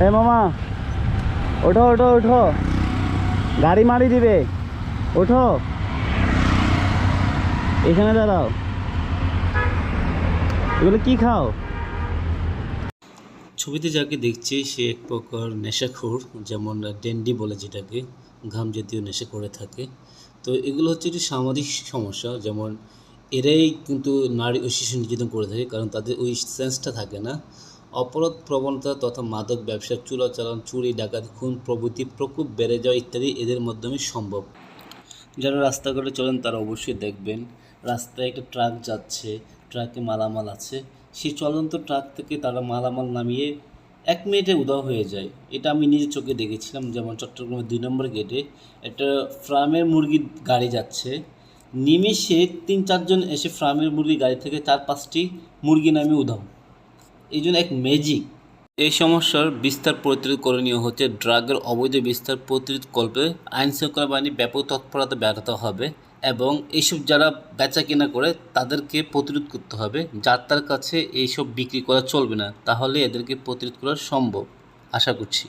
এ মামা, ওঠো ওঠো ওঠো। গাড়ি মারি দিবে। ওঠো। এখানে দাঁড়াও। এগুলো কি খাও? ছবিতে যাকে দেখছি, সে এক প্রকার নেশাখোর, যেমন ডেন্ডি বলে যেটাকে, ঘাম জাতীয় নেশা করে থাকে। তো এগুলো হচ্ছে একটি সামাজিক সমস্যা, যেমন এরাই কিন্তু নারী ও শিশু নির্যাতন করে থাকে, কারণ তাদের ওই সেন্সটা থাকে না। অপরাধ প্রবণতা তথা মাদক ব্যবসা চোরাচালান চুরি, ডাকাতি, খুন প্রভৃতি প্রকোপ বেড়ে যাওয়া ইত্যাদি এদের মাধ্যমে সম্ভব। যারা রাস্তাঘাটে চলেন তারা অবশ্যই দেখবেন, রাস্তায় একটা ট্রাক যাচ্ছে, ট্রাকে মালামাল আছে। সেই চলন্ত ট্রাক থেকে তারা মালামাল নামিয়ে এক মিনিটে উধাও হয়ে যায়। এটা আমি নিজের চোখে দেখেছিলাম, যেমন চট্টগ্রামের দুই নম্বর গেটে একটা ফার্মের মুরগির গাড়ি যাচ্ছে। নিমেষে তিন চারজন এসে ফার্মের মুরগি গাড়ি থেকে চার পাঁচটি মুরগি নামিয়ে উধাও। এই জন্য এক ম্যাজিক এই সমস্যার বিস্তার প্রতিরোধ করণীয় হচ্ছে ড্রাগের অবৈধ বিস্তার প্রতিরোধ করবে আইন শৃঙ্খলা বাহিনী ব্যাপক তৎপরতা ব্যাহত হবে এবং এইসব যারা বেচা কেনা করে তাদেরকে প্রতিরোধ করতে হবে। যার তার কাছে এইসব বিক্রি করা চলবে না। তাহলে এদেরকে প্রতিরোধ করা সম্ভব। আশা করছি।